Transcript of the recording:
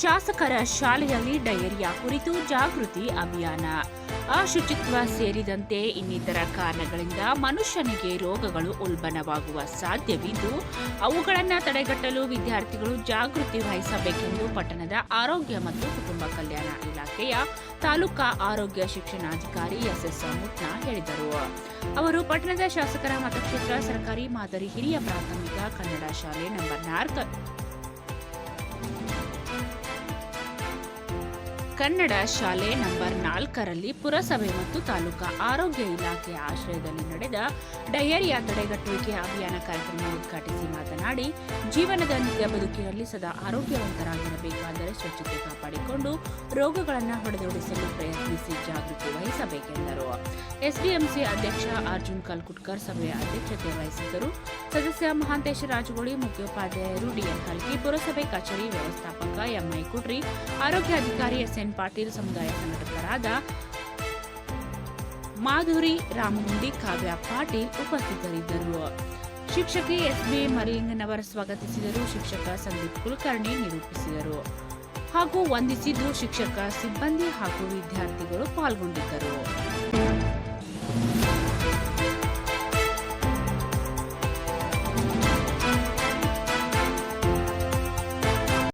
ಶಾಸಕರ ಶಾಲೆಯಲ್ಲಿ ಡಯೇರಿಯಾ ಕುರಿತು ಜಾಗೃತಿ ಅಭಿಯಾನ. ಅಶುಚಿತ್ವ ಸೇರಿದಂತೆ ಇನ್ನಿತರ ಕಾರಣಗಳಿಂದ ಮನುಷ್ಯನಿಗೆ ರೋಗಗಳು ಉಲ್ಬಣವಾಗುವ ಸಾಧ್ಯವಿದ್ದು, ಅವುಗಳನ್ನು ತಡೆಗಟ್ಟಲು ವಿದ್ಯಾರ್ಥಿಗಳು ಜಾಗೃತಿ ವಹಿಸಬೇಕೆಂದು ಪಟ್ಟಣದ ಆರೋಗ್ಯ ಮತ್ತು ಕುಟುಂಬ ಕಲ್ಯಾಣ ಇಲಾಖೆಯ ತಾಲೂಕಾ ಆರೋಗ್ಯ ಶಿಕ್ಷಣಾಧಿಕಾರಿ ಎಸ್ ಎಸ್ ಮುಟ್ನಾ ಹೇಳಿದರು. ಅವರು ಪಟ್ಟಣದ ಶಾಸಕರ ಮತಕ್ಷೇತ್ರ ಸರ್ಕಾರಿ ಮಾದರಿ ಹಿರಿಯ ಪ್ರಾಥಮಿಕ ಕನ್ನಡ ಶಾಲೆ ನಂಬರ್ ನಾಲ್ಕು ಕನ್ನಡ ಶಾಲೆ ನಂಬರ್ ನಾಲ್ಕರಲ್ಲಿ ಪುರಸಭೆ ಮತ್ತು ತಾಲೂಕಾ ಆರೋಗ್ಯ ಇಲಾಖೆಯ ಆಶ್ರಯದಲ್ಲಿ ನಡೆದ ಡಯರಿಯಾ ತಡೆಗಟ್ಟುವಿಕೆ ಅಭಿಯಾನ ಕಾರ್ಯಕ್ರಮ ಉದ್ಘಾಟಿಸಿ ಮಾತನಾಡಿ, ಜೀವನದ ನಿತ್ಯ ಬದುಕಿನಲ್ಲಿ ಸದಾ ಆರೋಗ್ಯವಂತರಾಗಿರಬೇಕಾದರೆ ಸ್ವಚ್ಛತೆ ಕಾಪಾಡಿಕೊಂಡು ರೋಗಗಳನ್ನು ಹೊಡೆದೋಡಿಸಲು ಪ್ರಯತ್ನಿಸಿ ಜಾಗೃತಿ ವಹಿಸಬೇಕೆಂದರು. ಎಸ್ಡಿಎಂಸಿ ಅಧ್ಯಕ್ಷ ಅರ್ಜುನ್ ಕಲ್ಕುಟ್ಕರ್ ಸಭೆಯ ಅಧ್ಯಕ್ಷತೆ ವಹಿಸಿದ್ದರು. ಸದಸ್ಯ ಮಹಾಂತೇಶ ರಾಜಗೋಳಿ, ಮುಖ್ಯೋಪಾಧ್ಯಾಯರು ಡಿಎನ್ ಹಲ್ಕಿ ಪುರಸಭೆ ಕಚೇರಿ ವ್ಯವಸ್ಥಾಪಕ ಎಂಐ ಕುಟ್ರಿ ಆರೋಗ್ಯಾಧಿಕಾರಿ ಎಸ್ಎನ್ ಪಾಟೀಲ್ ಸಮುದಾಯ ಸಂಘಟಕರಾದ ಮಾಧುರಿ ರಾಮಗುಂಡಿ ಕಾವ್ಯ ಪಾಟೀಲ್ ಉಪಸ್ಥಿತರಿದ್ದರು. ಶಿಕ್ಷಕಿ ಎಸ್ಬಿ ಮರಿಲಿಂಗನವರ್ ಸ್ವಾಗತಿಸಿದರು. ಶಿಕ್ಷಕ ಸಂದೀಪ್ ಕುಲಕರ್ಣಿ ನಿರೂಪಿಸಿದರು. ಹಾಗೂ ವಂದಿಸಿದ್ದು ಶಿಕ್ಷಕ, ಸಿಬ್ಬಂದಿ ಹಾಗೂ ವಿದ್ಯಾರ್ಥಿಗಳು ಪಾಲ್ಗೊಂಡಿದ್ದರು.